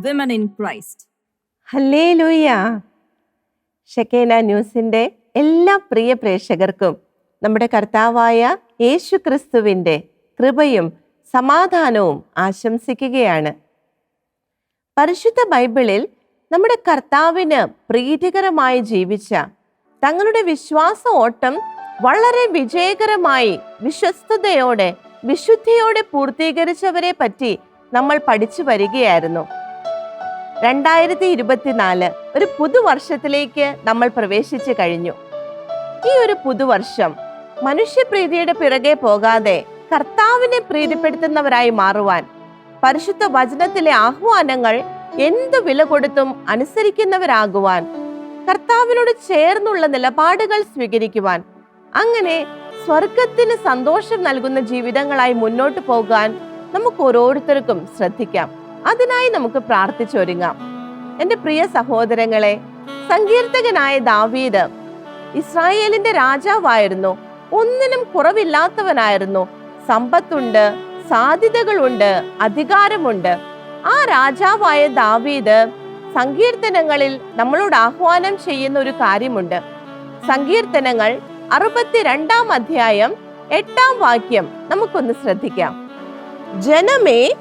empowering in Christ. ഹല്ലേ ലൂയ ഷെക്കേന ന്യൂസിന്റെ എല്ലാ പ്രിയ പ്രേക്ഷകർക്കും നമ്മുടെ കർത്താവായ യേശു ക്രിസ്തുവിന്റെ കൃപയും സമാധാനവും ആശംസിക്കുകയാണ്. പരിശുദ്ധ ബൈബിളിൽ നമ്മുടെ കർത്താവിന് പ്രീതികരമായി ജീവിച്ച തങ്ങളുടെ വിശ്വാസ ഓട്ടം വളരെ വിജയകരമായി വിശ്വസ്തയോടെ വിശുദ്ധിയോടെ പൂർത്തീകരിച്ചവരെ പറ്റി നമ്മൾ പഠിച്ചു വരികയായിരുന്നു. രണ്ടായിരത്തി ഇരുപത്തിനാല് ഒരു പുതുവർഷത്തിലേക്ക് നമ്മൾ പ്രവേശിച്ചു കഴിഞ്ഞു. ഈ ഒരു പുതുവർഷം മനുഷ്യപ്രീതിയുടെ പിറകെ പോകാതെ കർത്താവിനെ പ്രീതിപ്പെടുത്തുന്നവരായി മാറുവാൻ പരിശുദ്ധ വചനത്തിലെ ആഹ്വാനങ്ങൾ എന്തു വില കൊടുത്തും അനുസരിക്കുന്നവരാകുവാൻ കർത്താവിനോട് ചേർന്നുള്ള നിലപാടുകൾ സ്വീകരിക്കുവാൻ അങ്ങനെ സ്വർഗത്തിന് സന്തോഷം നൽകുന്ന ജീവിതങ്ങളായി മുന്നോട്ട് പോകാൻ നമുക്ക് ഓരോരുത്തർക്കും ശ്രദ്ധിക്കാം. അതിനായി നമുക്ക് പ്രാർത്ഥിച്ചൊരുങ്ങാം. എന്റെ പ്രിയ സഹോദരങ്ങളെ സങ്കീർത്തകനായ ദാവീദ് ഇസ്രായേലിന്റെ രാജാവായിരുന്നു. ഒന്നിനും കുറവില്ലാത്തവനായിരുന്നു. സമ്പത്തുണ്ട് സാധ്യതകളുണ്ട് അധികാരമുണ്ട്. ആ രാജാവായ ദാവീദ് സങ്കീർത്തനങ്ങളിൽ നമ്മളോട് ആഹ്വാനം ചെയ്യുന്ന ഒരു കാര്യമുണ്ട്. സങ്കീർത്തനങ്ങൾ അറുപത്തിരണ്ടാം അധ്യായം എട്ടാം വാക്യം നമുക്കൊന്ന് ശ്രദ്ധിക്കാം. ജനമേ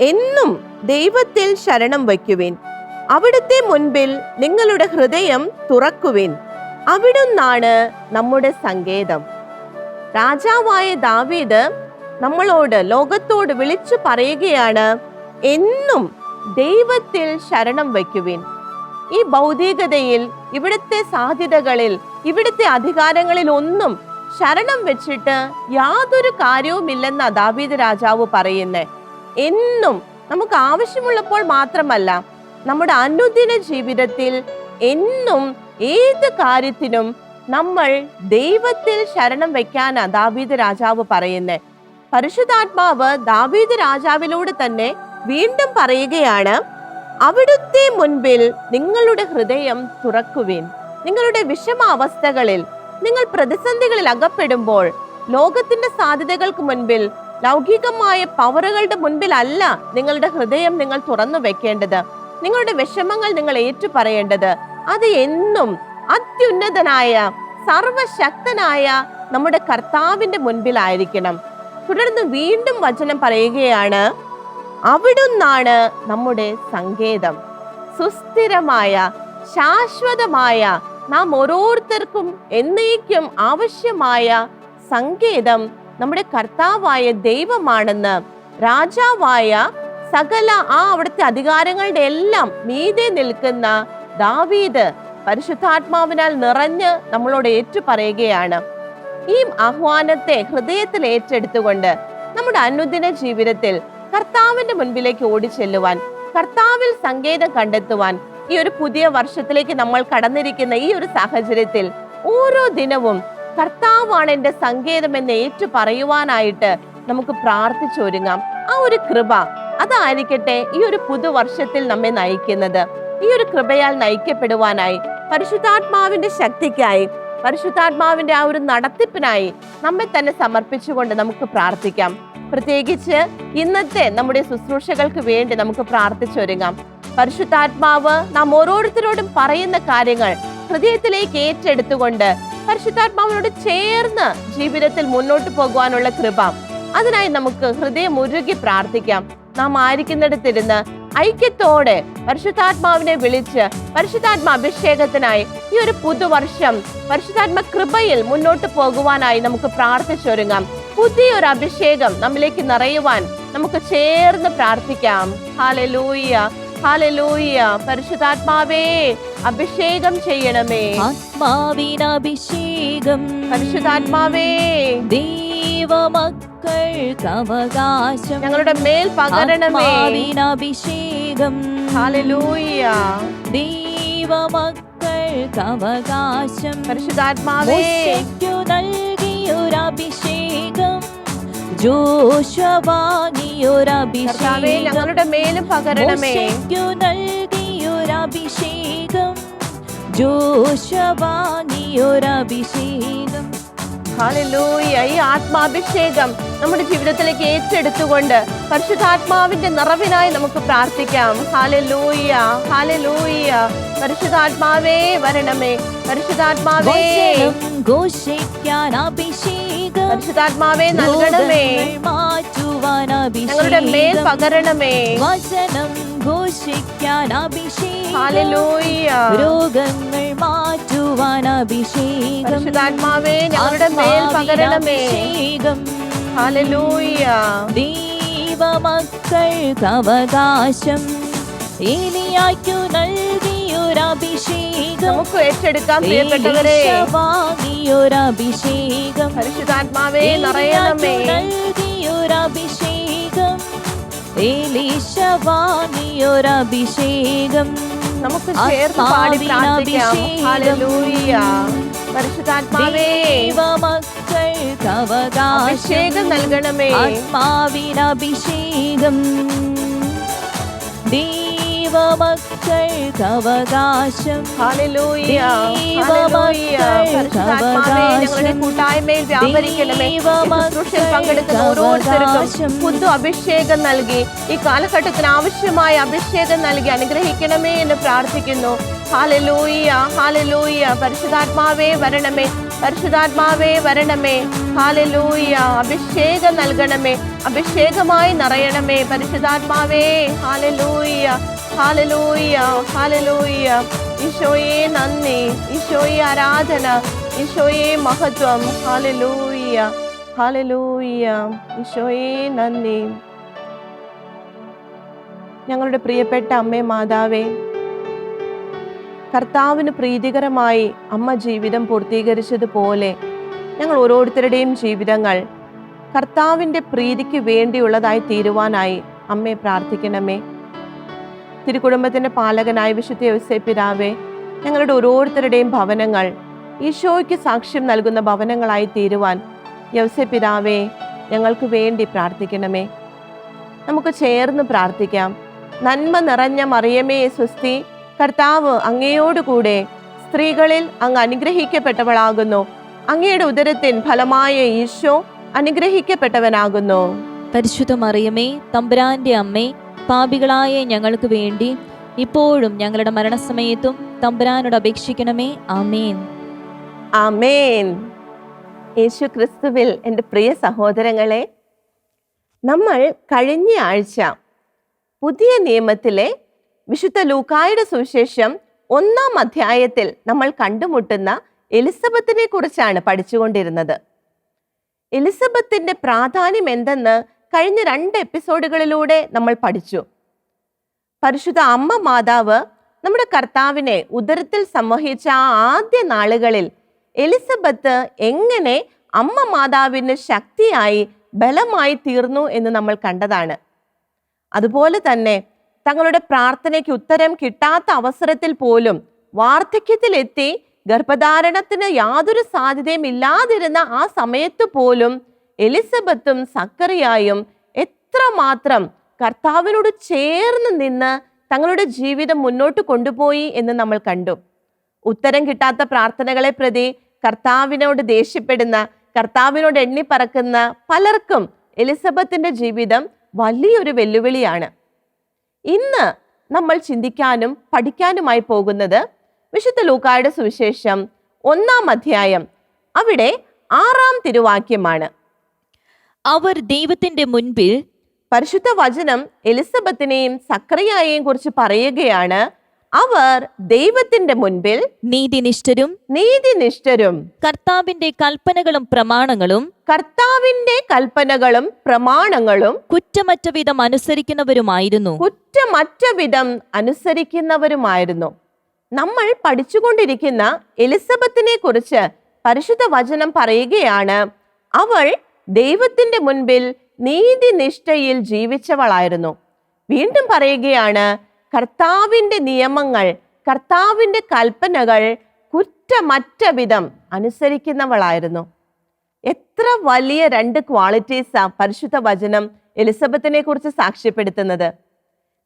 എന്നും ദൈവത്തിൽ ശരണം വയ്ക്കുവിൻ. അവിടുത്തെ മുൻപിൽ നിങ്ങളുടെ ഹൃദയം തുറക്കുവിൻ. അവിടുന്നാണ് നമ്മുടെ സങ്കേതം. രാജാവായ ദാവീദ് നമ്മളോട് ലോകത്തോട് വിളിച്ചു പറയുകയാണ് എന്നും ദൈവത്തിൽ ശരണം വയ്ക്കുവിൻ. ഈ ഭൗതികതയിൽ ഇവിടുത്തെ സാധ്യതകളിൽ ഇവിടുത്തെ അധികാരങ്ങളിൽ ഒന്നും ശരണം വെച്ചിട്ട് യാതൊരു കാര്യവുമില്ലെന്ന ദാവീദ് രാജാവ് പറയുന്നേ. എന്നും നമുക്ക് ആവശ്യമുള്ളപ്പോൾ മാത്രമല്ല നമ്മുടെ അനുദിന ജീവിതത്തിൽ എന്നും ഏത് കാര്യത്തിനും നമ്മൾ ദൈവത്തിൽ ശരണം വെക്കാനാ ദാവീദ് രാജാവ് പറയുന്നത് പരിശുദ്ധാത്മാവ് ദാവീദ് രാജാവിലൂടെ തന്നെ വീണ്ടും പറയുകയാണ് അവിടുത്തെ മുൻപിൽ നിങ്ങളുടെ ഹൃദയം തുറക്കുവിൻ. നിങ്ങളുടെ വിഷമാവസ്ഥകളിൽ നിങ്ങൾ പ്രതിസന്ധികളിൽ അകപ്പെടുമ്പോൾ ലോകത്തിന്റെ സാധ്യതകൾക്ക് മുൻപിൽ ലൗകികമായ പവറുകളുടെ മുൻപിലല്ല നിങ്ങളുടെ ഹൃദയം നിങ്ങൾ തുറന്നു വെക്കേണ്ടത്. നിങ്ങളുടെ വിഷമങ്ങൾ നിങ്ങൾ ഏറ്റു പറയേണ്ടത് അത് എന്നും അത്യുന്നതനായ സർവശക്തനായ നമ്മുടെ കർത്താവിന്റെ മുൻപിലായിരിക്കണം. തുടർന്ന് വീണ്ടും വചനം പറയുകയാണ് അവിടുന്നാണ് നമ്മുടെ സങ്കേതം. സുസ്ഥിരമായ ശാശ്വതമായ നാം ഓരോരുത്തർക്കും എന്നേക്കും ആവശ്യമായ സങ്കേതം നമ്മുടെ കർത്താവായ ദൈവമാണെന്ന് രാജാവായ സകല ആ അവിടുത്തെ അധികാരങ്ങളുടെ എല്ലാം മീതെ നിൽക്കുന്ന ദാവീദ് പരിശുദ്ധാത്മാവിനാൽ നിറഞ്ഞ് നമ്മളോട് ഏറ്റു പറയുകയാണ് ഈ ആഹ്വാനത്തെ ഹൃദയത്തിൽ ഏറ്റെടുത്തുകൊണ്ട് നമ്മുടെ അനുദിന ജീവിതത്തിൽ കർത്താവിന്റെ മുൻപിലേക്ക് ഓടിച്ചെല്ലുവാൻ കർത്താവിൽ സങ്കേതം കണ്ടെത്തുവാൻ ഈ ഒരു പുതിയ വർഷത്തിലേക്ക് നമ്മൾ കടന്നിരിക്കുന്ന ഈ ഒരു സാഹചര്യത്തിൽ ഓരോ ദിനവും കർത്താവാണ് എന്റെ സങ്കേതം എന്ന് ഏറ്റു പറയുവാനായിട്ട് നമുക്ക് പ്രാർത്ഥിച്ചൊരുങ്ങാം. ആ ഒരു കൃപ അതായിരിക്കട്ടെ ഈ ഒരു പുതുവർഷത്തിൽ നമ്മെ നയിക്കുന്നത്. ഈ ഒരു കൃപയാൽ നയിക്കപ്പെടുവാനായി പരിശുദ്ധാത്മാവിന്റെ ശക്തിക്കായി പരിശുദ്ധാത്മാവിന്റെ ആ ഒരു നടത്തിപ്പിനായി നമ്മെ തന്നെ സമർപ്പിച്ചുകൊണ്ട് നമുക്ക് പ്രാർത്ഥിക്കാം. പ്രത്യേകിച്ച് ഇന്നത്തെ നമ്മുടെ ശുശ്രൂഷകൾക്ക് വേണ്ടി നമുക്ക് പ്രാർത്ഥിച്ചൊരുങ്ങാം. പരിശുദ്ധാത്മാവ് നാം ഓരോരുത്തരോടും പറയുന്ന കാര്യങ്ങൾ ഹൃദയത്തിലേക്ക് ഏറ്റെടുത്തുകൊണ്ട് പരിശുദ്ധാത്മാവിനോട് ചേർന്ന് ജീവിതത്തിൽ മുന്നോട്ട് പോകുവാനുള്ള കൃപ. അതിനായി നമുക്ക് ഹൃദയം ഉരുകി പ്രാർത്ഥിക്കാം. നാം ആയിരിക്കുന്നിടത്തിരുന്ന് ഐക്യത്തോടെ പരിശുദ്ധാത്മാവിനെ വിളിച്ച് പരിശുദ്ധാത്മ അഭിഷേകത്തിനായി ഈ ഒരു പുതുവർഷം പരിശുദ്ധാത്മ കൃപയിൽ മുന്നോട്ട് പോകുവാനായി നമുക്ക് പ്രാർത്ഥിച്ചൊരുങ്ങാം. പുതിയൊരു അഭിഷേകം നമ്മിലേക്ക് നിറയുവാൻ നമുക്ക് ചേർന്ന് പ്രാർത്ഥിക്കാം. ഹാലലൂയ ഹാലലൂയ പരിശുദ്ധാത്മാവേ അഭിഷേകം ചെയ്യണമേ. ആത്മാവിനഭിഷേകം പരിശുദ്ധാത്മാവേ. ദൈവമക്കൾക്ക് അവകാശം ഞങ്ങളുടെ മേൽ പകരണമേ. അഭിഷേകം. ഹാലലൂയ ദൈവമക്കൾക്ക് അവകാശം പരിശുദ്ധാത്മാവേ. നൽകിയൊരഭിഷേകം. ജോഷവാങ്ങിയൊരഭിഷേകം ഞങ്ങളുടെ മേലും പകരണമേ. മോശയ്ക്കു നൽകിയൊരഭിഷേകം ജോഷവാനിയൊരഭിഷേകം ഹാലലൂയ ഈ ആത്മാഭിഷേകം നമ്മുടെ ജീവിതത്തിലേക്ക് ഏറ്റെടുത്തുകൊണ്ട് പരിശുദ്ധാത്മാവിന്റെ നിറവിനായി നമുക്ക് പ്രാർത്ഥിക്കാം. ഹാലലൂയ ഹാലലൂയ പരിശുദ്ധാത്മാവേ വരണമേ. പരിശുദ്ധാത്മാവേ. ഘോഷിക്കാൻ അഭിഷേകം. പരിശുദ്ധാത്മാവേ നൽകണമേ. മാറ്റുവാൻ ഞങ്ങളുടെ മേൽ അഭിഷേകം. പകരണമേ. വചനം ഘോഷിക്കാൻ അഭിഷേകം. രോഗങ്ങൾ മാറ്റുവാൻ അഭിഷേകം. അഭിഷേകം. ദൈവമക്കൾക്ക് അവകാശം. ഏലിയായ്ക്കു നൽകിയൊരഭിഷേകം. നമുക്ക് ഏറ്റെടുക്കാം വാങ്ങിയൊരഭിഷേകം പരിശുദ്ധാത്മാവേ നൽകിയൊരഭിഷേകം. ഏലീശ വാങ്ങിയൊരഭിഷേകം നമുക്ക് ചേർന്ന് പാടി പ്രാർത്ഥിക്കാം. ഹല്ലേലൂയ. പരിശുദ്ധാത്മാവേ. അഭിഷേകം നൽകണമേ. ആത്മാവിനഭിഷേകം. ദൈവമക്കൾക്ക് അവകാശം. ഹാലലൂയ ദൈവമക്കൾക്ക് ഹാലലൂയ പരിശുദ്ധാത്മാവേ ഞങ്ങളുടെ കൂട്ടായ്മയിൽ വ്യാപരിക്കണമേ. ശുശ്രൂഷയിൽ പങ്കെടുക്കുന്ന ഓരോരുത്തർക്കും. പുതു അഭിഷേകം നൽകി ഈ കാലഘട്ടത്തിന് ആവശ്യമായ അഭിഷേകം നൽകി അനുഗ്രഹിക്കണമേ എന്ന് പ്രാർത്ഥിക്കുന്നു. ഹാലലൂയ ഹാലലൂയ പരിശുദ്ധാത്മാവേ വരണമേ. പരിശുദ്ധാത്മാവേ വരണമേ. ഹാലലൂയ അഭിഷേകം നൽകണമേ. അഭിഷേകമായി നിറയണമേ. പരിശുദ്ധാത്മാവേ ഹാലലൂയ ഹാലലൂയ ഹാലലൂയ ഈശോയെ നന്ദി ഈശോയെ ആരാധന ഈശോയെ മഹത്വം. ഹാലലൂയ ഹാലലൂയ ഈശോയെ നന്ദി. ഞങ്ങളുടെ പ്രിയപ്പെട്ട അമ്മേ മാതാവേ കർത്താവിന് പ്രീതികരമായി അമ്മ ജീവിതം പൂർത്തീകരിച്ചതുപോലെ ഞങ്ങൾ ഓരോരുത്തരുടെയും ജീവിതങ്ങൾ കർത്താവിന്റെ പ്രീതിക്ക് വേണ്ടിയുള്ളതായി തീരുവാനായി അമ്മയെ പ്രാർത്ഥിക്കണമേ. തിരുക്കുടുംബത്തിന്റെ പാലകനായ വിശുദ്ധ യോസേ പിതാവേ ഞങ്ങളുടെ ഓരോരുത്തരുടെയും ഭവനങ്ങൾ ഈശോയ്ക്ക് സാക്ഷ്യം നൽകുന്ന ഭവനങ്ങളായി തീരുവാൻ യവസെ പിതാവേ ഞങ്ങൾക്ക് വേണ്ടി പ്രാർത്ഥിക്കണമേ. നമുക്ക് ചേർന്ന് പ്രാർത്ഥിക്കാം. നന്മ നിറഞ്ഞ മറിയമേ സ്വസ്തി കർത്താവ് അങ്ങയോടുകൂടെ സ്ത്രീകളിൽ അങ്ങ് അനുഗ്രഹിക്കപ്പെട്ടവളാകുന്നു. അങ്ങയുടെ ഉദരത്തിൻ ഫലമായ ഈശോ അനുഗ്രഹിക്കപ്പെട്ടവനാകുന്നു. പരിശുദ്ധ മറിയമേ തമ്പുരാന്റെ അമ്മേ പാപികളായ ഞങ്ങൾക്ക് വേണ്ടി ഇപ്പോഴും ഞങ്ങളുടെ മരണസമയത്തും തമ്പുരാനോട് അപേക്ഷിക്കണമേ. ആമേൻ. ആമേൻ. യേശു ക്രിസ്തുവിൽ എന്റെ പ്രിയ സഹോദരങ്ങളെ നമ്മൾ കഴിഞ്ഞ ആഴ്ച പുതിയ നിയമത്തിലെ വിശുദ്ധ ലൂക്കായുടെ സുവിശേഷം ഒന്നാം അധ്യായത്തിൽ നമ്മൾ കണ്ടുമുട്ടുന്ന എലിസബത്തിനെ കുറിച്ചാണ് പഠിച്ചുകൊണ്ടിരുന്നത്. എലിസബത്തിന്റെ പ്രാധാന്യം എന്തെന്ന് കഴിഞ്ഞ രണ്ട് എപ്പിസോഡുകളിലൂടെ നമ്മൾ പഠിച്ചു. പരിശുദ്ധ അമ്മ മാതാവ് നമ്മുടെ കർത്താവിനെ ഉദരത്തിൽ സംവഹിച്ച ആ ആദ്യ നാളുകളിൽ എലിസബത്ത് എങ്ങനെ അമ്മ മാതാവിന് ശക്തിയായി ബലമായി തീർന്നു എന്ന് നമ്മൾ കണ്ടതാണ്. അതുപോലെ തന്നെ തങ്ങളുടെ പ്രാർത്ഥനയ്ക്ക് ഉത്തരം കിട്ടാത്ത അവസരത്തിൽ പോലും വാർദ്ധക്യത്തിലെത്തി ഗർഭധാരണത്തിന് യാതൊരു സാധ്യതയും ഇല്ലാതിരുന്ന ആ സമയത്ത് പോലും എലിസബത്തും സക്കറിയായും എത്രമാത്രം കർത്താവിനോട് ചേർന്ന് നിന്ന് തങ്ങളുടെ ജീവിതം മുന്നോട്ട് കൊണ്ടുപോയി എന്ന് നമ്മൾ കണ്ടു. ഉത്തരം കിട്ടാത്ത പ്രാർത്ഥനകളെ പ്രതി കർത്താവിനോട് ദേഷ്യപ്പെടുന്ന കർത്താവിനോട് എണ്ണി പറക്കുന്ന പലർക്കും എലിസബത്തിന്റെ ജീവിതം വലിയൊരു വെല്ലുവിളിയാണ്. ഇന്ന് നമ്മൾ ചിന്തിക്കാനും പഠിക്കാനുമായി പോകുന്നത് വിശുദ്ധ ലൂക്കായുടെ സുവിശേഷം ഒന്നാം അധ്യായം അവിടെ ആറാം തിരുവാക്യമാണ്. അവർ ദൈവത്തിന്റെ മുൻപിൽ പരിശുദ്ധ വചനം എലിസബത്തിനെയും സക്രിയായെയും കുറിച്ച് പറയുകയാണ്. അവർ ദൈവത്തിന്റെ മുൻപിൽ നീതിനിഷ്ഠരും നീതിനിഷ്ഠരും. കർത്താവിന്റെ കൽപ്പനകളും പ്രമാണങ്ങളും കർത്താവിന്റെ കൽപ്പനകളും പ്രമാണങ്ങളും കുറ്റമറ്റ വിധം അനുസരിക്കുന്നവരുമായിരുന്നു. കുറ്റമറ്റ വിധം അനുസരിക്കുന്നവരുമായിരുന്നു. നമ്മൾ പഠിച്ചുകൊണ്ടിരിക്കുന്ന എലിസബത്തിനെ കുറിച്ച് പരിശുദ്ധ വചനം പറയുകയാണ്. അവൾ ദൈവത്തിന്റെ മുൻപിൽ നീതിനിഷ്ഠയിൽ ജീവിച്ചവളായിരുന്നു. വീണ്ടും പറയുകയാണ് കർത്താവിന്റെ നിയമങ്ങൾ കർത്താവിന്റെ കൽപ്പനകൾ കുറ്റമറ്റ വിധം അനുസരിക്കുന്നവളായിരുന്നു. എത്ര വലിയ രണ്ട് ക്വാളിറ്റീസാ പരിശുദ്ധ വചനം എലിസബത്തിനെ കുറിച്ച് സാക്ഷ്യപ്പെടുത്തുന്നത്.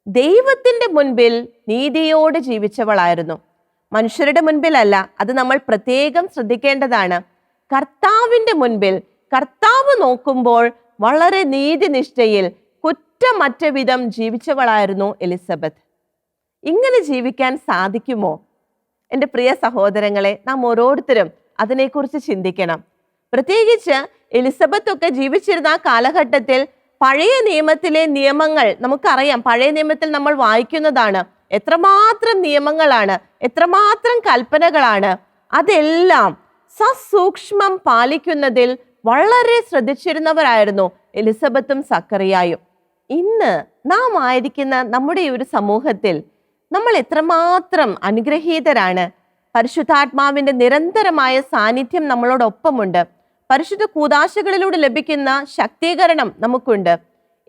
ദൈവത്തിന്റെ മുൻപിൽ നീതിയോട് ജീവിച്ചവളായിരുന്നു. മനുഷ്യരുടെ മുൻപിലല്ല അത് നമ്മൾ പ്രത്യേകം ശ്രദ്ധിക്കേണ്ടതാണ്. കർത്താവിന്റെ മുൻപിൽ കർത്താവ് നോക്കുമ്പോൾ വളരെ നീതിനിഷ്ഠയിൽ കുറ്റമറ്റ വിധം ജീവിച്ചവളായിരുന്നു എലിസബത്ത്. ഇങ്ങനെ ജീവിക്കാൻ സാധിക്കുമോ? എന്റെ പ്രിയ സഹോദരങ്ങളെ നാം ഓരോരുത്തരും അതിനെക്കുറിച്ച് ചിന്തിക്കണം. പ്രത്യേകിച്ച് എലിസബത്ത് ഒക്കെ ജീവിച്ചിരുന്ന ആ കാലഘട്ടത്തിൽ പഴയ നിയമത്തിലെ നിയമങ്ങൾ നമുക്കറിയാം. പഴയ നിയമത്തിൽ നമ്മൾ വായിക്കുന്നതാണ്. എത്രമാത്രം നിയമങ്ങളാണ് എത്രമാത്രം കൽപ്പനകളാണ് അതെല്ലാം സസൂക്ഷ്മം പാലിക്കുന്നതിൽ വളരെ ശ്രദ്ധിച്ചിരുന്നവരായിരുന്നു എലിസബത്തും സക്കറിയായും. ഇന്ന് നാം ആയിരിക്കുന്ന നമ്മുടെ ഒരു സമൂഹത്തിൽ നമ്മൾ എത്രമാത്രം അനുഗ്രഹീതരാണ്. പരിശുദ്ധാത്മാവിന്റെ നിരന്തരമായ സാന്നിധ്യം നമ്മളോടൊപ്പമുണ്ട്. പരിശുദ്ധ കൂതാശകളിലൂടെ ലഭിക്കുന്ന ശക്തീകരണം നമുക്കുണ്ട്.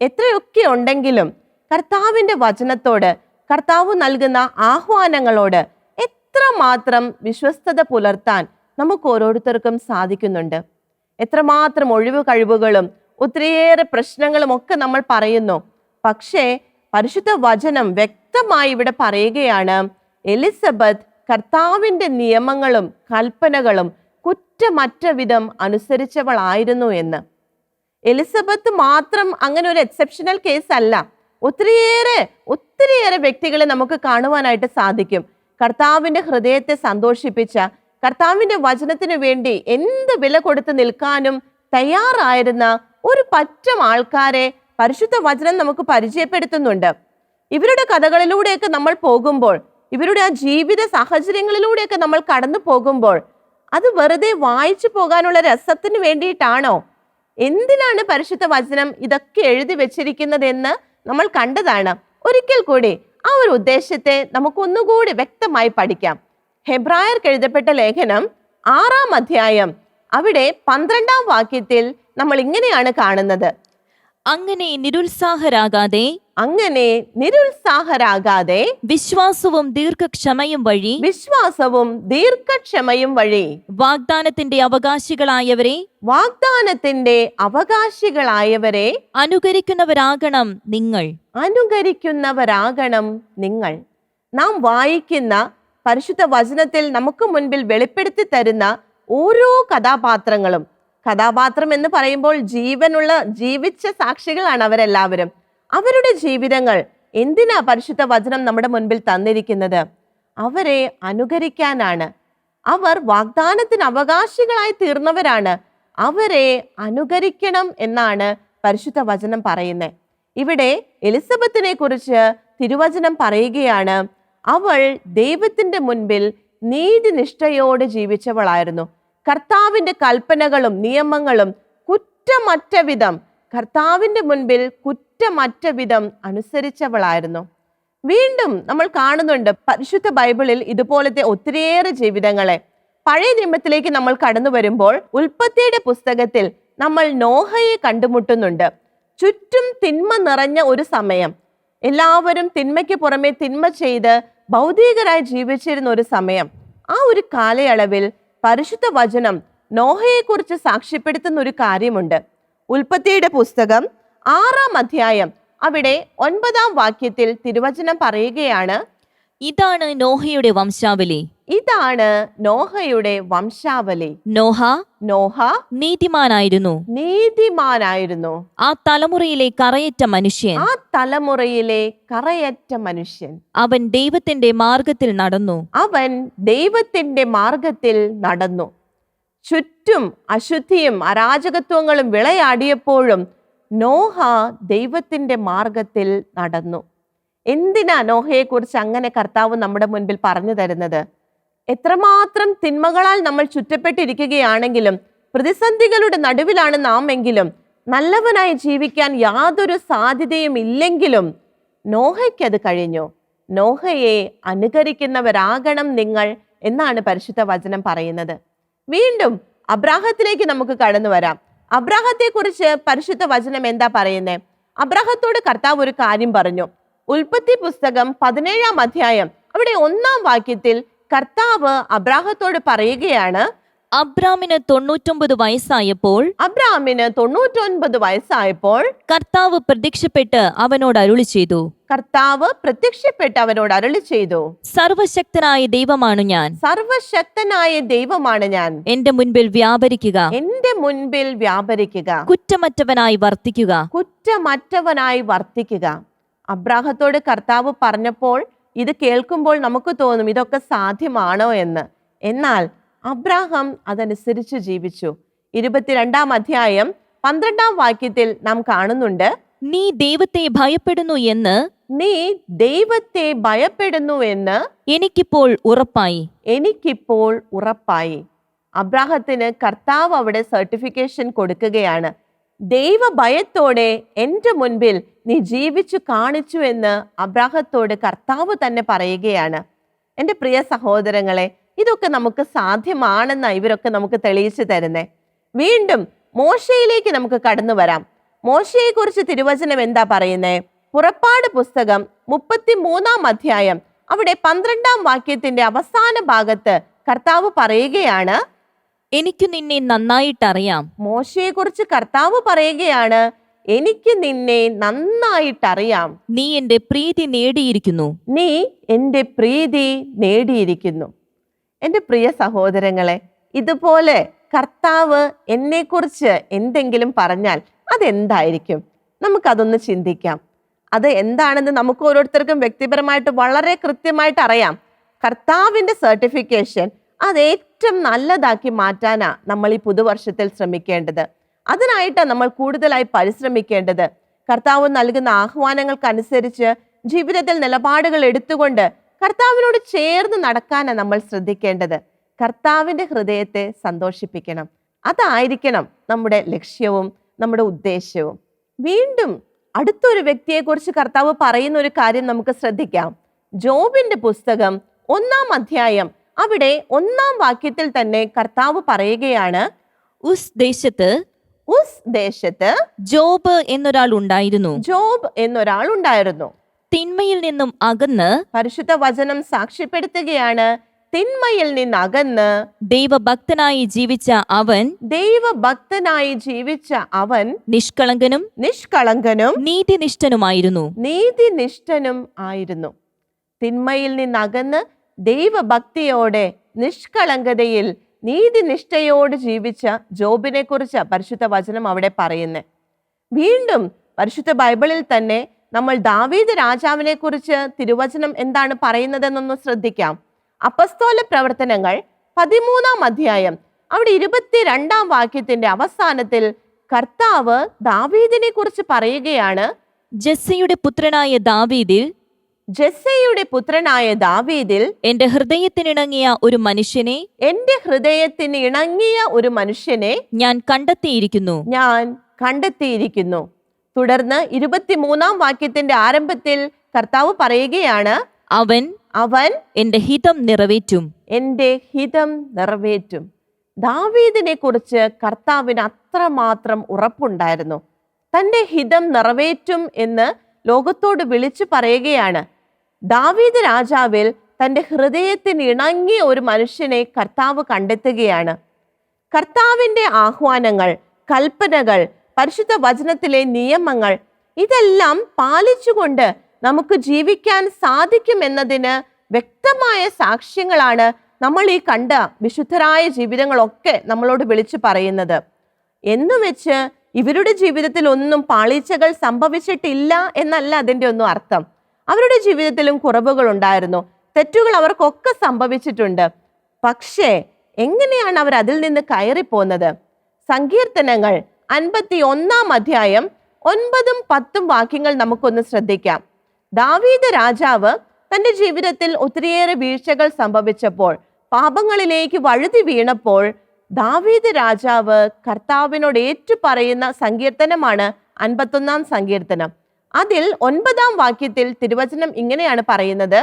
എത്രയൊക്കെ ഉണ്ടെങ്കിലും കർത്താവിന്റെ വചനത്തോട് കർത്താവ് നൽകുന്ന ആഹ്വാനങ്ങളോട് എത്രമാത്രം വിശ്വസ്തത പുലർത്താൻ നമുക്ക് ഓരോരുത്തർക്കും സാധിക്കുന്നുണ്ട്. എത്രമാത്രം ഒഴിവ് കഴിവുകളും ഒത്തിരിയേറെ പ്രശ്നങ്ങളും ഒക്കെ നമ്മൾ പറയുന്നു. പക്ഷേ പരിശുദ്ധ വചനം വ്യക്തമായി ഇവിടെ പറയുകയാണ് എലിസബത്ത് കർത്താവിന്റെ നിയമങ്ങളും കൽപ്പനകളും കുറ്റമറ്റ വിധം അനുസരിച്ചവളായിരുന്നു എന്ന്. എലിസബത്ത് മാത്രം അങ്ങനെ ഒരു എക്സെപ്ഷണൽ കേസ് അല്ല. ഒത്തിരിയേറെ ഒത്തിരിയേറെ വ്യക്തികളെ നമുക്ക് കാണുവാനായിട്ട് സാധിക്കും. കർത്താവിന്റെ ഹൃദയത്തെ സന്തോഷിപ്പിച്ച കർത്താവിന്റെ വചനത്തിന് വേണ്ടി എന്ത് വില കൊടുത്ത് നിൽക്കാനും തയ്യാറായിരുന്ന ഒരു പറ്റം ആൾക്കാരെ പരിശുദ്ധ വചനം നമുക്ക് പരിചയപ്പെടുത്തുന്നുണ്ട്. ഇവരുടെ കഥകളിലൂടെയൊക്കെ നമ്മൾ പോകുമ്പോൾ ഇവരുടെ ആ ജീവിത സാഹചര്യങ്ങളിലൂടെയൊക്കെ നമ്മൾ കടന്നു പോകുമ്പോൾ അത് വെറുതെ വായിച്ചു പോകാനുള്ള രസത്തിന് വേണ്ടിയിട്ടാണോ? എന്തിനാണ് പരിശുദ്ധ വചനം ഇതൊക്കെ എഴുതി വെച്ചിരിക്കുന്നതെന്ന് നമ്മൾ കണ്ടതാണ്. ഒരിക്കൽ കൂടി ആ ഒരു ഉദ്ദേശത്തെ നമുക്കൊന്നുകൂടി വ്യക്തമായി പഠിക്കാം. ഹെബ്രായർക്ക് എഴുതപ്പെട്ട ലേഖനം ആറാം അധ്യായം. അവിടെ പന്ത്രണ്ടാം വാക്യത്തിൽ നമ്മൾ ഇങ്ങനെയാണ് കാണുന്നത്. അങ്ങനെ നിരുത്സാഹരാകാതെ അങ്ങനെ നിരുത്സാഹരാകാതെ വിശ്വാസവും ദീർഘക്ഷമയും വഴി വിശ്വാസവും ദീർഘക്ഷമയും വഴി വാഗ്ദാനത്തിന്റെ അവകാശികളായവരെ വാഗ്ദാനത്തിന്റെ അവകാശികളായവരെ അനുകരിക്കുന്നവരാകണം നിങ്ങൾ. അനുകരിക്കുന്നവരാകണം നിങ്ങൾ. നാം വായിക്കുന്ന പരിശുദ്ധ വചനത്തിൽ നമുക്ക് മുൻപിൽ വെളിപ്പെടുത്തി തരുന്ന ഓരോ കഥാപാത്രങ്ങളും. കഥാപാത്രം എന്ന് പറയുമ്പോൾ ജീവനുള്ള ജീവിച്ച സാക്ഷികളാണ് അവരെല്ലാവരും. അവരുടെ ജീവിതങ്ങൾ എന്തിനാ പരിശുദ്ധ വചനം നമ്മുടെ മുൻപിൽ തന്നിരിക്കുന്നത്? അവരെ അനുകരിക്കാനാണ്. അവർ വാഗ്ദാനത്തിന് അവകാശികളായി തീർന്നവരാണ്. അവരെ അനുകരിക്കണം എന്നാണ് പരിശുദ്ധ വചനം പറയുന്നത്. ഇവിടെ എലിസബത്തിനെ കുറിച്ച് തിരുവചനം പറയുകയാണ്. അവൾ ദൈവത്തിന്റെ മുൻപിൽ നീതിനിഷ്ഠയോടെ ജീവിച്ചവളായിരുന്നു. കർത്താവിന്റെ കൽപ്പനകളും നിയമങ്ങളും കുറ്റമറ്റ വിധം കർത്താവിന്റെ മുൻപിൽ കുറ്റമറ്റ വിധം അനുസരിച്ചവളായിരുന്നു. വീണ്ടും നമ്മൾ കാണുന്നുണ്ട് പരിശുദ്ധ ബൈബിളിൽ ഇതുപോലത്തെ ഒത്തിരിയേറെ ജീവിതങ്ങളെ. പഴയ നിയമത്തിലേക്ക് നമ്മൾ കടന്നു വരുമ്പോൾ ഉൽപ്പത്തിയുടെ പുസ്തകത്തിൽ നമ്മൾ നോഹയെ കണ്ടുമുട്ടുന്നുണ്ട്. ചുറ്റും തിന്മ നിറഞ്ഞ ഒരു സമയം. എല്ലാവരും തിന്മയ്ക്ക് പുറമെ തിന്മ ചെയ്ത് ഭൗതികരായി ജീവിച്ചിരുന്ന ഒരു സമയം ആ ഒരു കാലയളവിൽ പരിശുദ്ധ വചനം നോഹയെക്കുറിച്ച് സാക്ഷ്യപ്പെടുത്തുന്ന ഒരു കാര്യമുണ്ട്. ഉൽപ്പത്തിയുടെ പുസ്തകം ആറാം അധ്യായം അവിടെ ഒൻപതാം വാക്യത്തിൽ തിരുവചനം പറയുകയാണ് ഇതാണ് നോഹയുടെ വംശാവലി. ഇതാണ് നോഹയുടെ വംശാവലി. നോഹ നോഹ നീതിമാനായിരുന്നു. നീതിമാനായിരുന്നു. ആ തലമുറയിലെ കറയറ്റ മനുഷ്യൻ. ആ തലമുറയിലെ കറയറ്റ മനുഷ്യൻ. അവൻ ദൈവത്തിന്റെ മാർഗത്തിൽ നടന്നു. അവൻ ദൈവത്തിന്റെ മാർഗത്തിൽ നടന്നു. ചുറ്റും അശുദ്ധിയും അരാജകത്വങ്ങളും വിളയാടിയപ്പോഴും നോഹ ദൈവത്തിന്റെ മാർഗത്തിൽ നടന്നു. എന്തിനാ നോഹയെക്കുറിച്ച് അങ്ങനെ കർത്താവ് നമ്മുടെ മുൻപിൽ പറഞ്ഞു തരുന്നത്? എത്രമാത്രം തിന്മകളാൽ നമ്മൾ ചുറ്റപ്പെട്ടിരിക്കുകയാണെങ്കിലും പ്രതിസന്ധികളുടെ നടുവിലാണ് നാം എങ്കിലും നല്ലവനായി ജീവിക്കാൻ യാതൊരു സാധ്യതയും ഇല്ലെങ്കിലും നോഹയ്ക്ക് അത് കഴിഞ്ഞു. നോഹയെ അനുകരിക്കുന്നവരാകണം നിങ്ങൾ എന്നാണ് പരിശുദ്ധ വചനം പറയുന്നത്. വീണ്ടും അബ്രാഹത്തിലേക്ക് നമുക്ക് കടന്നു വരാം. അബ്രാഹത്തെ കുറിച്ച് പരിശുദ്ധ വചനം എന്താ പറയുന്നത് അബ്രാഹത്തോട് കർത്താവ് ഒരു കാര്യം പറഞ്ഞു. ഉൽപ്പത്തി പുസ്തകം പതിനേഴാം അധ്യായം അവിടെ ഒന്നാം വാക്യത്തിൽ കർത്താവ് അബ്രാഹത്തോട് പറയുകയാണ് അബ്രാമിന് തൊണ്ണൂറ്റൊമ്പത് വയസ്സായപ്പോൾ അബ്രാമിന് തൊണ്ണൂറ്റൊൻപത് വയസ്സായപ്പോൾ കർത്താവ് പ്രത്യക്ഷപ്പെട്ട് അവനോട് അരുളി ചെയ്തു. കർത്താവ് പ്രത്യക്ഷപ്പെട്ട് അവനോട് അരുളി ചെയ്തു. സർവശക്തനായ ദൈവമാണ് ഞാൻ. സർവശക്തനായ ദൈവമാണ് ഞാൻ. എന്റെ മുൻപിൽ വ്യാപരിക്കുക. എന്റെ മുൻപിൽ വ്യാപരിക്കുക. കുറ്റമറ്റവനായി വർത്തിക്കുക. കുറ്റമറ്റവനായി വർത്തിക്കുക. അബ്രാഹത്തോട് കർത്താവ് പറഞ്ഞപ്പോൾ ഇത് കേൾക്കുമ്പോൾ നമുക്ക് തോന്നും ഇതൊക്കെ സാധ്യമാണോ എന്ന്. എന്നാൽ അബ്രാഹം അതനുസരിച്ച് ജീവിച്ചു. ഇരുപത്തിരണ്ടാം അധ്യായം പന്ത്രണ്ടാം വാക്യത്തിൽ നാം കാണുന്നുണ്ട് നീ ദൈവത്തെ ഭയപ്പെടുന്നു എന്ന്? നീ ദൈവത്തെ ഭയപ്പെടുന്നു എന്ന്? എനിക്കിപ്പോൾ ഉറപ്പായി. എനിക്കിപ്പോൾ ഉറപ്പായി. അബ്രാഹത്തിന് കർത്താവ് അവിടെ സർട്ടിഫിക്കേഷൻ കൊടുക്കുകയാണ്. ദൈവഭയത്തോടെ എന്റെ മുൻപിൽ നീ ജീവിച്ചു കാണിച്ചു എന്ന് അബ്രാഹത്തോട് കർത്താവ് തന്നെ പറയുകയാണ്. എന്റെ പ്രിയ സഹോദരങ്ങളെ ഇതൊക്കെ നമുക്ക് സാധ്യമാണെന്ന ഇവരൊക്കെ നമുക്ക് തെളിയിച്ചു തരുന്നേ. വീണ്ടും മോശയിലേക്ക് നമുക്ക് കടന്നു വരാം. മോശയെക്കുറിച്ച് തിരുവചനം എന്താ പറയുന്നേ? പുറപ്പാട് പുസ്തകം മുപ്പത്തി മൂന്നാം അധ്യായം. അവിടെ പന്ത്രണ്ടാം വാക്യത്തിന്റെ അവസാന ഭാഗത്ത് കർത്താവ് പറയുകയാണ് എനിക്കു നിന്നെ നന്നായിട്ടറിയാം. മോശയെക്കുറിച്ച് കർത്താവ് പറയുകയാണ് എനിക്ക് നിന്നെ നന്നായിട്ടറിയാം. നീ എന്റെ പ്രീതി നേടിയിരിക്കുന്നു. നീ എന്റെ പ്രീതി നേടിയിരിക്കുന്നു. എന്റെ പ്രിയ സഹോദരങ്ങളെ ഇതുപോലെ കർത്താവ് എന്നെക്കുറിച്ച് എന്തെങ്കിലും പറഞ്ഞാൽ അതെന്തായിരിക്കും? നമുക്കതൊന്ന് ചിന്തിക്കാം. അത് എന്താണെന്ന് നമുക്ക് ഓരോരുത്തർക്കും വ്യക്തിപരമായിട്ട് വളരെ കൃത്യമായിട്ട് അറിയാം. കർത്താവിന്റെ സർട്ടിഫിക്കേഷൻ അത് ഏറ്റവും നല്ലതാക്കി മാറ്റാനാണ് നമ്മൾ ഈ പുതുവർഷത്തിൽ ശ്രമിക്കേണ്ടത്. അതിനായിട്ടാണ് നമ്മൾ കൂടുതലായി പരിശ്രമിക്കേണ്ടത്. കർത്താവ് നൽകുന്ന ആഹ്വാനങ്ങൾക്കനുസരിച്ച് ജീവിതത്തിൽ നിലപാടുകൾ എടുത്തുകൊണ്ട് കർത്താവിനോട് ചേർന്ന് നടക്കാനാണ് നമ്മൾ ശ്രദ്ധിക്കേണ്ടത്. കർത്താവിന്റെ ഹൃദയത്തെ സന്തോഷിപ്പിക്കണം. അതായിരിക്കണം നമ്മുടെ ലക്ഷ്യവും നമ്മുടെ ഉദ്ദേശവും വീണ്ടും അടുത്തൊരു വ്യക്തിയെക്കുറിച്ച് കർത്താവ് പറയുന്ന ഒരു കാര്യം നമുക്ക് ശ്രദ്ധിക്കാം. ജോബിന്റെ പുസ്തകം ഒന്നാം അധ്യായം അവിടെ ഒന്നാം വാക്യത്തിൽ തന്നെ കർത്താവ് പറയുകയാണ് ഉസ് ദേശത്ത് ഉസ് ദേശത്ത് ജോബ് എന്നൊരാൾ ഉണ്ടായിരുന്നു. ജോബ് എന്നൊരാൾ ഉണ്ടായിരുന്നു. തിന്മയിൽ നിന്നും അകന്ന് പരിശുദ്ധ വചനം സാക്ഷ്യപ്പെടുത്തുകയാണ് തിന്മയിൽ നിന്ന് അകന്ന് ദൈവഭക്തനായി ജീവിച്ച അവൻ ദൈവഭക്തനായി ജീവിച്ച അവൻ നിഷ്കളങ്കനും നിഷ്കളങ്കനും നീതിനിഷ്ഠനുമായിരുന്നു. നീതിനിഷ്ഠനും ആയിരുന്നു. തിന്മയിൽ നിന്നകന്ന് ദൈവഭക്തിയോടെ നിഷ്കളങ്കതയിൽ നീതിനിഷ്ഠയോട് ജീവിച്ച ജോബിനെ കുറിച്ച് പരിശുദ്ധ വചനം അവിടെ പറയുന്നത് വീണ്ടും പരിശുദ്ധ ബൈബിളിൽ തന്നെ നമ്മൾ ദാവീദ് രാജാവിനെ കുറിച്ച് തിരുവചനം എന്താണ് പറയുന്നതെന്നൊന്ന് ശ്രദ്ധിക്കാം. അപ്പസ്തോല പ്രവർത്തനങ്ങൾ പതിമൂന്നാം അധ്യായം അവിടെ ഇരുപത്തിരണ്ടാം വാക്യത്തിന്റെ അവസാനത്തിൽ കർത്താവ് ദാവീദിനെ കുറിച്ച് പറയുകയാണ് ജെസ്സിയുടെ പുത്രനായ ദാവീദിൽ ജെസ്സയുടെ പുത്രനായ ദാവീദിൽ എന്റെ ഹൃദയത്തിനിണങ്ങിയ ഒരു മനുഷ്യനെ എന്റെ ഹൃദയത്തിന് ഇണങ്ങിയ ഒരു മനുഷ്യനെ ഞാൻ കണ്ടെത്തിയിരിക്കുന്നു. ഞാൻ കണ്ടെത്തിയിരിക്കുന്നു. തുടർന്ന് ഇരുപത്തിമൂന്നാം വാക്യത്തിന്റെ ആരംഭത്തിൽ കർത്താവ് പറയുകയാണ് അവൻ അവൻ എന്റെ ഹിതം നിറവേറ്റും. എന്റെ ഹിതം നിറവേറ്റും. ദാവീദിനെ കുറിച്ച് കർത്താവിന് അത്രമാത്രം ഉറപ്പുണ്ടായിരുന്നു. തന്റെ ഹിതം നിറവേറ്റും എന്ന് ലോകത്തോട് വിളിച്ചു പറയുകയാണ്. ദാവീദ് രാജാവിൽ തന്റെ ഹൃദയത്തിന് ഇണങ്ങിയ ഒരു മനുഷ്യനെ കർത്താവ് കണ്ടെത്തുകയാണ്. കർത്താവിന്റെ ആഹ്വാനങ്ങൾ കൽപ്പനകൾ പരിശുദ്ധ വചനത്തിലെ നിയമങ്ങൾ ഇതെല്ലാം പാലിച്ചുകൊണ്ട് നമുക്ക് ജീവിക്കാൻ സാധിക്കുമെന്നതിന് വ്യക്തമായ സാക്ഷ്യങ്ങളാണ് നമ്മൾ ഈ കണ്ട വിശുദ്ധരായ ജീവിതങ്ങളൊക്കെ നമ്മളോട് വിളിച്ചു പറയുന്നത്. എന്ന് വെച്ച് ഇവരുടെ ജീവിതത്തിൽ ഒന്നും പാളീച്ചകൾ സംഭവിച്ചിട്ടില്ല എന്നല്ല അതിന്റെ ഒന്നും അർത്ഥം. അവരുടെ ജീവിതത്തിലും കുറവുകൾ ഉണ്ടായിരുന്നു തെറ്റുകൾ അവർക്കൊക്കെ സംഭവിച്ചിട്ടുണ്ട്. പക്ഷേ എങ്ങനെയാണ് അവർ അതിൽ നിന്ന് കയറിപ്പോന്നത്? സങ്കീർത്തനങ്ങൾ അൻപത്തി ഒന്നാം അധ്യായം ഒൻപതും പത്തും വാക്യങ്ങൾ നമുക്കൊന്ന് ശ്രദ്ധിക്കാം. ദാവീദ് രാജാവ് തന്റെ ജീവിതത്തിൽ ഒത്തിരിയേറെ വീഴ്ചകൾ സംഭവിച്ചപ്പോൾ പാപങ്ങളിലേക്ക് വഴുതി വീണപ്പോൾ ദാവീദ് രാജാവ് കർത്താവിനോട് ഏറ്റു പറയുന്ന സങ്കീർത്തനമാണ് അൻപത്തൊന്നാം സങ്കീർത്തനം. അതിൽ ഒൻപതാം വാക്യത്തിൽ തിരുവചനം ഇങ്ങനെയാണ് പറയുന്നത്.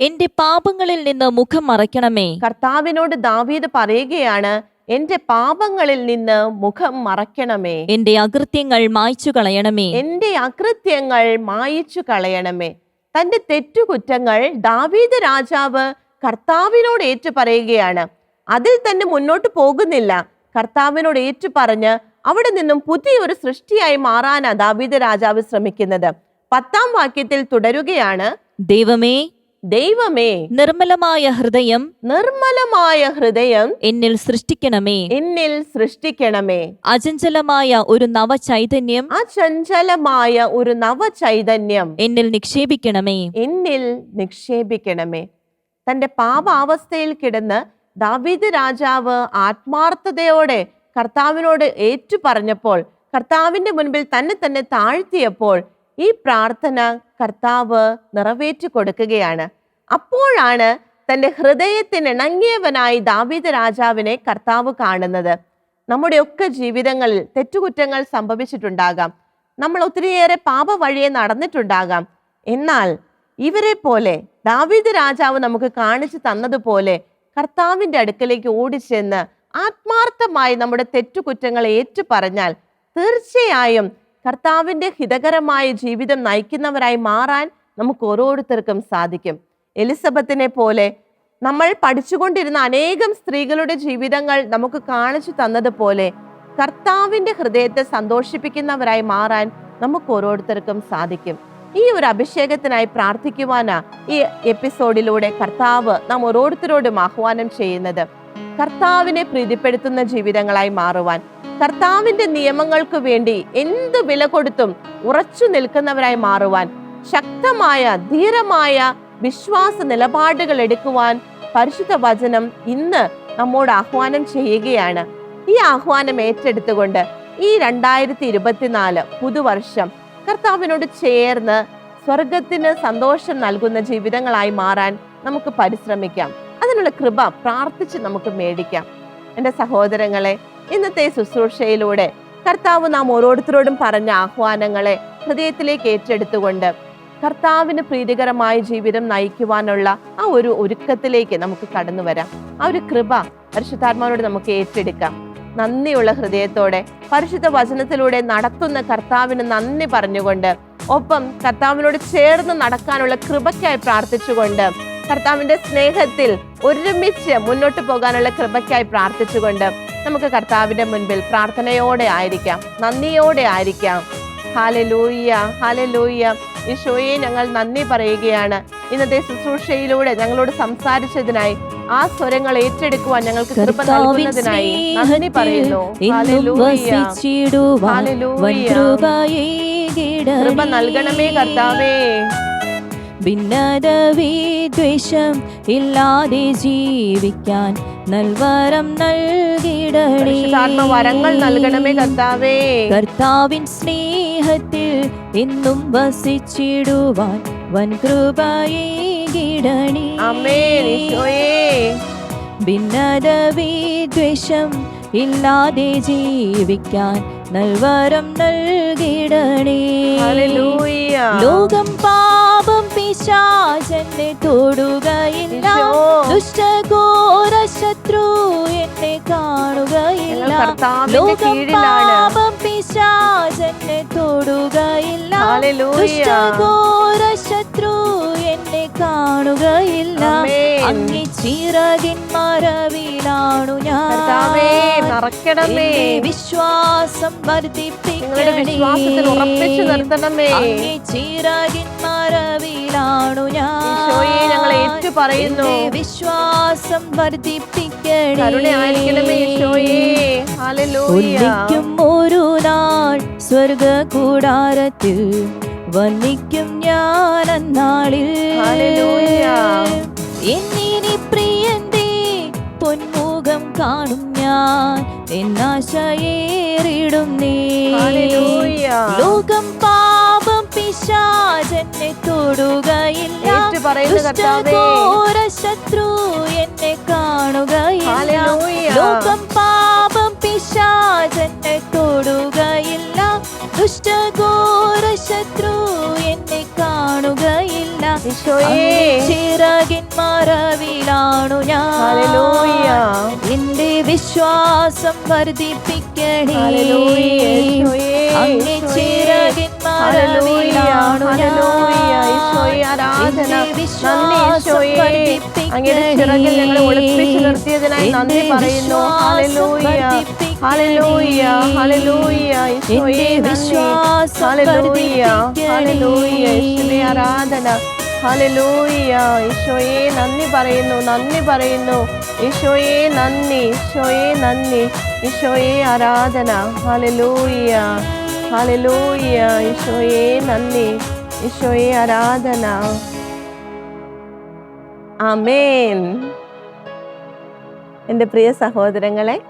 എന്റെ പാപങ്ങളിൽ നിന്ന് മുഖം മറയ്ക്കണമേ. കർത്താവിനോട് ദാവീദ് പറയുകയാണ് എന്റെ പാപങ്ങളിൽ നിന്ന് മുഖം മറയ്ക്കണമേ. എന്റെ അകൃത്യങ്ങൾ മായ്ച്ചു കളയണമേ എന്റെ അകൃത്യങ്ങൾ മായ്ച്ചു കളയണമേ തന്റെ തെറ്റുകുറ്റങ്ങൾ ദാവീദ് രാജാവ് കർത്താവിനോട് ഏറ്റു പറയുകയാണ് അതിൽ തന്നെ മുന്നോട്ട് പോകുന്നില്ല. കർത്താവിനോട് ഏറ്റു പറഞ്ഞ് അവിടെ നിന്നും പുതിയൊരു സൃഷ്ടിയായി മാറാനാ ദാവീദ് രാജാവ് ശ്രമിക്കുന്നത്. പത്താം വാക്യത്തിൽ തുടരുകയാണ് ദൈവമേ ദൈവമേ നിർമ്മലമായ ഹൃദയം നിർമ്മലമായ ഹൃദയം എന്നിൽ സൃഷ്ടിക്കണമേ. എന്നിൽ സൃഷ്ടിക്കണമേ. അചഞ്ചലമായ ഒരു നവചൈതന്യം അചഞ്ചലമായ ചഞ്ചലമായ ഒരു നവചൈതന്യം എന്നിൽ നിക്ഷേപിക്കണമേ. എന്നിൽ നിക്ഷേപിക്കണമേ. തന്റെ പാപാവസ്ഥയിൽ കിടന്ന് ദാവീദ് രാജാവ് ആത്മാർത്ഥതയോടെ കർത്താവിനോട് ഏറ്റു പറഞ്ഞപ്പോൾ കർത്താവിന്റെ മുൻപിൽ തന്നെ തന്നെ താഴ്ത്തിയപ്പോൾ ഈ പ്രാർത്ഥന കർത്താവ് നിറവേറ്റി കൊടുക്കുകയാണ്. അപ്പോഴാണ് തന്റെ ഹൃദയത്തിന് ഇണങ്ങിയവനായി ദാവീദ് രാജാവിനെ കർത്താവ് കാണുന്നത്. നമ്മുടെയൊക്കെ ജീവിതങ്ങളിൽ തെറ്റുകുറ്റങ്ങൾ സംഭവിച്ചിട്ടുണ്ടാകാം. നമ്മൾ ഒത്തിരിയേറെ പാപ വഴിയെ നടന്നിട്ടുണ്ടാകാം. എന്നാൽ ഇവരെ പോലെ ദാവീദ് രാജാവ് നമുക്ക് കാണിച്ചു തന്നതുപോലെ കർത്താവിന്റെ അടുക്കലേക്ക് ഓടിച്ചെന്ന് ആത്മാർത്ഥമായി നമ്മുടെ തെറ്റുകുറ്റങ്ങൾ ഏറ്റു പറഞ്ഞാൽ തീർച്ചയായും കർത്താവിന്റെ ഹിതകരമായ ജീവിതം നയിക്കുന്നവരായി മാറാൻ നമുക്ക് ഓരോരുത്തർക്കും സാധിക്കും. എലിസബത്തിനെ പോലെ നമ്മൾ പഠിച്ചുകൊണ്ടിരുന്ന അനേകം സ്ത്രീകളുടെ ജീവിതങ്ങൾ നമുക്ക് കാണിച്ചു തന്നതുപോലെ കർത്താവിന്റെ ഹൃദയത്തെ സന്തോഷിപ്പിക്കുന്നവരായി മാറാൻ നമുക്ക് ഓരോരുത്തർക്കും സാധിക്കും. ഈ ഒരു അഭിഷേകത്തിനായി പ്രാർത്ഥിക്കുവാനാണ് ഈ എപ്പിസോഡിലൂടെ കർത്താവ് നാം ഓരോരുത്തരോടും ആഹ്വാനം ചെയ്യുന്നത്. കർത്താവിനെ പ്രീതിപ്പെടുത്തുന്ന ജീവിതങ്ങളായി മാറുവാൻ. കർത്താവിന്റെ നിയമങ്ങൾക്ക് വേണ്ടി എന്ത് വില കൊടുത്തും ഉറച്ചു നിൽക്കുന്നവരായി മാറുവാൻ. ശക്തമായ ധീരമായ വിശ്വാസ നിലപാടുകൾ എടുക്കുവാൻ പരിശുദ്ധ വചനം ഇന്ന് നമ്മോട് ആഹ്വാനം ചെയ്യുകയാണ്. ഈ ആഹ്വാനം ഏറ്റെടുത്തുകൊണ്ട് ഈ രണ്ടായിരത്തി ഇരുപത്തിനാല് പുതുവർഷം കർത്താവിനോട് ചേർന്ന് സ്വർഗത്തിന് സന്തോഷം നൽകുന്ന ജീവിതങ്ങളായി മാറാൻ നമുക്ക് പരിശ്രമിക്കാം. അതിനുള്ള കൃപ പ്രാർത്ഥിച്ച് നമുക്ക് മേടിക്കാം. എന്റെ സഹോദരങ്ങളെ ഇന്നത്തെ ശുശ്രൂഷയിലൂടെ കർത്താവ് നാം ഓരോരുത്തരോടും പറഞ്ഞ ആഹ്വാനങ്ങളെ ഹൃദയത്തിലേക്ക് ഏറ്റെടുത്തുകൊണ്ട് കർത്താവിന് പ്രീതികരമായ ജീവിതം നയിക്കുവാനുള്ള ആ ഒരു ഒരുക്കത്തിലേക്ക് നമുക്ക് കടന്നു വരാം. ആ ഒരു കൃപ പരിശുദ്ധാത്മാവിനോട് നമുക്ക് ഏറ്റെടുക്കാം. നന്ദിയുള്ള ഹൃദയത്തോടെ പരിശുദ്ധ വചനത്തിലൂടെ നടത്തുന്ന കർത്താവിന് നന്ദി പറഞ്ഞുകൊണ്ട് ഒപ്പം കർത്താവിനോട് ചേർന്ന് നടക്കാനുള്ള കൃപയ്ക്കായി പ്രാർത്ഥിച്ചുകൊണ്ട് കർത്താവിന്റെ സ്നേഹത്തിൽ ഒരുമിച്ച് മുന്നോട്ട് പോകാനുള്ള കൃപയ്ക്കായി പ്രാർത്ഥിച്ചുകൊണ്ട് നമുക്ക് കർത്താവിന്റെ മുൻപിൽ പ്രാർത്ഥനയോടെ ആയിരിക്കാം. നന്ദിയോടെ ആയിരിക്കാം. ഹാലലൂയ്യ ഹാലലൂയ്യ ഈശോയെ ഞങ്ങൾ നന്ദി പറയുകയാണ്. ഇന്നത്തെ ശുശ്രൂഷയിലൂടെ ഞങ്ങളോട് സംസാരിച്ചതിനായി ആ സ്വരങ്ങൾ ഏറ്റെടുക്കുവാൻ ഞങ്ങൾക്ക് കൃപ നൽകുന്നതിനായി നന്ദി പറയുന്നു. കൃപ നൽകണമേ കർത്താവേ. ഭിന്നത വിദ്വേഷം ഇല്ലാതെ ജീവിക്കാൻ നൽവരം നൽകിടണേ. വരങ്ങൾ നൽകണമേ കർത്താവേ. കർത്താവിൻ സ്നേഹത്തിൽ എന്നും വസിച്ചിടുവാൻ വൻ അമേൻ ഈശോയേ. ഭിന്നത വിദ്വേഷം ഇല്ലാതെ ജീവിക്കാൻ നൽവരം നൽകിടണേ. ലോകം പാപം പിശാചെന്നെ തൊടുകയില്ല. ദുഷ്ടഘോര ശത്രു എന്നെ കാണുകയില്ല. ലോകപാപം പിശാചെന്നെ തൊടുകയില്ല. ദുഷ്ടഘോര ശത്രു എന്നെ കാണുകയില്ല. അങ്ങി ചിറകിൻ മറവിലാണു ഞാൻ. വിശ്വാസം വർദ്ധിപ്പിക്കണേ വിശ്വാസത്തിൽ ഉറപ്പിച്ചു മറവിലാണു ഞാൻ. ഏറ്റു പറയുന്നു വിശ്വാസം വർദ്ധിപ്പിക്കണേക്കും ഒരു നാൾ സ്വർഗ കൂടാരത്തിൽ വന്നിക്കും ഞാൻ അന്നാളിൽ. എന്നിനി പ്രിയന്റെ പൊന്മുഖം കാണും ഞാൻ. എന്നാശയേറിടും നീ. ലോകം പാപം പിശാചെന്നെ തൊടുകയില്ല. ദുഷ്ടഘോര ശത്രു എന്നെ കാണുകയില്ല. ലോകം പാപം പിശാചെന്നെ തൊടുകയില്ല. ദുഷ്ടഘോര ശത്രു എന്നെ കാണുകയില്ല. ചിറകിൻ മറവിലാണു. ഞാൻ. എന്റെ വിശ്വാസം വർദ്ധിപ്പിക്കണേ. അങ്ങേ. ചിറകിൻ ഹല്ലേലൂയ. ആരാധന നന്ദി ഈശോയെ. അങ്ങയുടെ ചിറകിൽ ഞങ്ങളെ ഒളിപ്പിച്ചു നിർത്തിയതിനായി നന്ദി പറയുന്നു. വിശ്വാസം ഹല്ലേലൂയ ഹല്ലേലൂയ. ഹല്ലേലൂയ. ഈശോയെ ഹല്ലേലൂയ. ഹല്ലേലൂയ. യേശുവേ ആരാധന. ഹല്ലേലൂയ. ഈശോയെ നന്ദി പറയുന്നു. നന്ദി പറയുന്നു. ഈശോയെ നന്ദി. ഈശോയെ നന്ദി. ഈശോയെ ആരാധന. ഹല്ലേലൂയ. ഹല്ലേലൂയ. ഈശോയെ നന്ദി. ഈശോയെ ആരാധന. ആമേൻ. എന്റെ പ്രിയ സഹോദരങ്ങളെ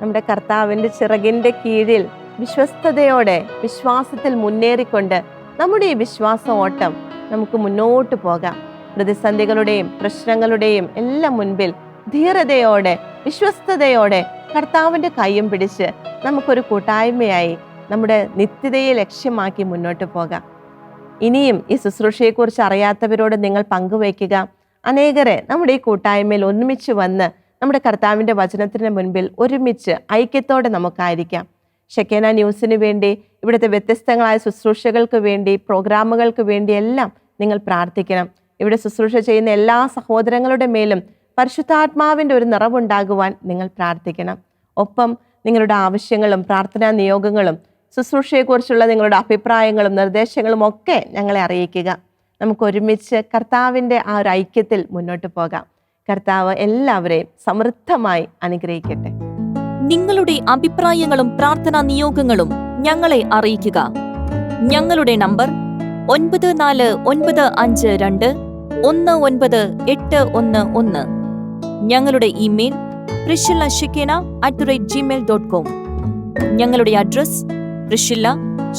നമ്മുടെ കർത്താവിന്റെ ചിറകിന്റെ കീഴിൽ വിശ്വസ്തയോടെ വിശ്വാസത്തിൽ മുന്നേറിക്കൊണ്ട് നമ്മുടെ ഈ വിശ്വാസ ഓട്ടം നമുക്ക് മുന്നോട്ട് പോകാം. പ്രതിസന്ധികളുടെയും പ്രശ്നങ്ങളുടെയും എല്ലാം മുൻപിൽ ധീരതയോടെ വിശ്വസ്തയോടെ കർത്താവിന്റെ കൈയും പിടിച്ച് നമുക്കൊരു കൂട്ടായ്മയായി നമ്മുടെ നിത്യതയെ ലക്ഷ്യമാക്കി മുന്നോട്ട് പോകാം. ഇനിയും ഈ ശുശ്രൂഷയെക്കുറിച്ച് അറിയാത്തവരോട് നിങ്ങൾ പങ്കുവയ്ക്കുക. അനേകരെ നമ്മുടെ ഈ കൂട്ടായ്മയിൽ ഒന്നിച്ച് വന്ന് നമ്മുടെ കർത്താവിന്റെ വചനത്തിന് മുൻപിൽ ഒരുമിച്ച് ഐക്യത്തോടെ നമുക്കായിരിക്കാം. ഷെക്കേന ന്യൂസിന് വേണ്ടി ഇവിടുത്തെ വ്യത്യസ്തങ്ങളായ ശുശ്രൂഷകൾക്ക് വേണ്ടി പ്രോഗ്രാമുകൾക്ക് വേണ്ടി എല്ലാം നിങ്ങൾ പ്രാർത്ഥിക്കണം. ഇവിടെ ശുശ്രൂഷ ചെയ്യുന്ന എല്ലാ സഹോദരങ്ങളുടെ മേലും പരിശുദ്ധാത്മാവിന്റെ ഒരു നിറവുണ്ടാകുവാൻ നിങ്ങൾ പ്രാർത്ഥിക്കണം. ഒപ്പം നിങ്ങളുടെ ആവശ്യങ്ങളും പ്രാർത്ഥനാ നിയോഗങ്ങളും ശുശ്രൂഷയെക്കുറിച്ചുള്ള നിങ്ങളുടെ അഭിപ്രായങ്ങളും നിർദ്ദേശങ്ങളും ഒക്കെ ഞങ്ങളെ അറിയിക്കുക. നമുക്ക് ഒരുമിച്ച് കർത്താവിന്റെ ആ ഒരു ഐക്യത്തിൽ മുന്നോട്ട് പോകാം. കർത്താവ് എല്ലാവരെയും സമൃദ്ധമായി അനുഗ്രഹിക്കട്ടെ. നിങ്ങളുടെ അഭിപ്രായങ്ങളും പ്രാർത്ഥനാ നിയോഗങ്ങളും ഞങ്ങളെ അറിയിക്കുക. ഞങ്ങളുടെ നമ്പർ ഒൻപത് നാല് ഒൻപത് അഞ്ച് രണ്ട് ഒന്ന് ഒൻപത് എട്ട് ഒന്ന് ഒന്ന്. ഞങ്ങളുടെ email Priscilla ഷിക്കേന at the rate Gmail dot com ഞങ്ങളുടെ address Priscilla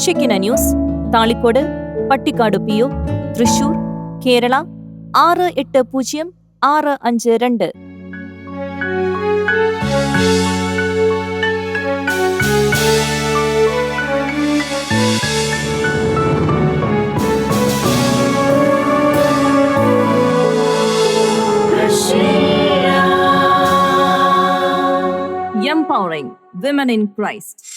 ഷിക്കിന news Thalikkode Pattikkad P O Thrissur Kerala ആറ് എട്ട് പൂജ്യം ആറ് അഞ്ച് രണ്ട് empowering women in Christ.